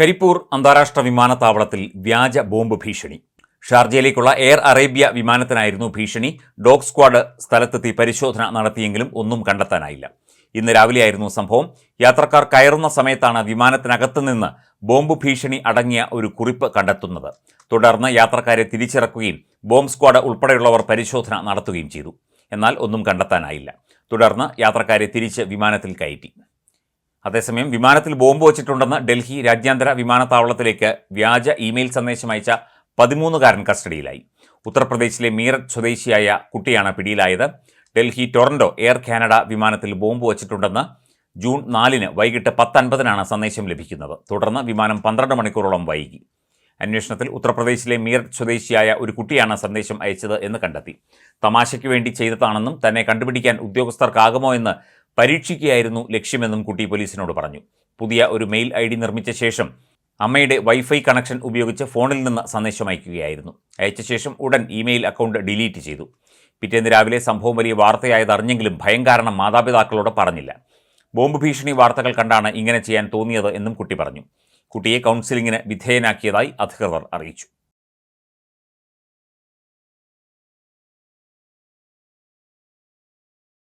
കരിപ്പൂർ അന്താരാഷ്ട്ര വിമാനത്താവളത്തിൽ വ്യാജ ബോംബ് ഭീഷണി. ഷാർജയിലേക്കുള്ള എയർ അറേബ്യ വിമാനത്തിനായിരുന്നു ഭീഷണി. ഡോഗ് സ്ക്വാഡ് സ്ഥലത്തെത്തി പരിശോധന നടത്തിയെങ്കിലും ഒന്നും കണ്ടെത്താനായില്ല. ഇന്ന് രാവിലെയായിരുന്നു സംഭവം. യാത്രക്കാർ കയറുന്ന സമയത്താണ് വിമാനത്തിനകത്ത് നിന്ന് ബോംബ് ഭീഷണി അടങ്ങിയ ഒരു കുറിപ്പ് കണ്ടെത്തുന്നത്. തുടർന്ന് യാത്രക്കാരെ തിരിച്ചിറക്കുകയും ബോംബ് സ്ക്വാഡ് ഉൾപ്പെടെയുള്ളവർ പരിശോധന നടത്തുകയും ചെയ്തു. എന്നാൽ ഒന്നും കണ്ടെത്താനായില്ല. തുടർന്ന് യാത്രക്കാരെ തിരിച്ച് വിമാനത്തിൽ കയറ്റി. അതേസമയം വിമാനത്തിൽ ബോംബ് വച്ചിട്ടുണ്ടെന്ന് ഡൽഹി രാജ്യാന്തര വിമാനത്താവളത്തിലേക്ക് വ്യാജ ഇമെയിൽ സന്ദേശം അയച്ച പതിമൂന്നുകാരൻ കസ്റ്റഡിയിലായി. ഉത്തർപ്രദേശിലെ മീററ്റ് സ്വദേശിയായ കുട്ടിയാണ് പിടിയിലായത്. ഡൽഹി ടൊറന്റോ എയർ കാനഡ വിമാനത്തിൽ ബോംബ് വച്ചിട്ടുണ്ടെന്ന് ജൂൺ നാലിന് വൈകിട്ട് പത്തൻപതിനാണ് സന്ദേശം ലഭിക്കുന്നത്. തുടർന്ന് വിമാനം പന്ത്രണ്ട് മണിക്കൂറോളം വൈകി. അന്വേഷണത്തിൽ ഉത്തർപ്രദേശിലെ മീററ്റ് സ്വദേശിയായ ഒരു കുട്ടിയാണ് സന്ദേശം അയച്ചത് എന്ന് കണ്ടെത്തി. തമാശയ്ക്ക് വേണ്ടി ചെയ്തതാണെന്നും തന്നെ കണ്ടുപിടിക്കാൻ ഉദ്യോഗസ്ഥർക്കാകുമോ എന്ന് പരീക്ഷിക്കുകയായിരുന്നു ലക്ഷ്യമെന്നും കുട്ടി പോലീസിനോട് പറഞ്ഞു. പുതിയ ഒരു മെയിൽ ഐ ഡി നിർമ്മിച്ച ശേഷം അമ്മയുടെ വൈഫൈ കണക്ഷൻ ഉപയോഗിച്ച് ഫോണിൽ നിന്ന് സന്ദേശം അയക്കുകയായിരുന്നു. അയച്ച ശേഷം ഉടൻ ഇമെയിൽ അക്കൗണ്ട് ഡിലീറ്റ് ചെയ്തു. പിറ്റേന്ന് രാവിലെ സംഭവം വലിയ വാർത്തയായതറിഞ്ഞെങ്കിലും ഭയം കാരണം മാതാപിതാക്കളോട് പറഞ്ഞില്ല. ബോംബ് ഭീഷണി വാർത്തകൾ കണ്ടാണ് ഇങ്ങനെ ചെയ്യാൻ തോന്നിയത് എന്നും കുട്ടി പറഞ്ഞു. കുട്ടിയെ കൗൺസിലിങ്ങിന് വിധേയനാക്കിയതായി അധികൃതർ അറിയിച്ചു.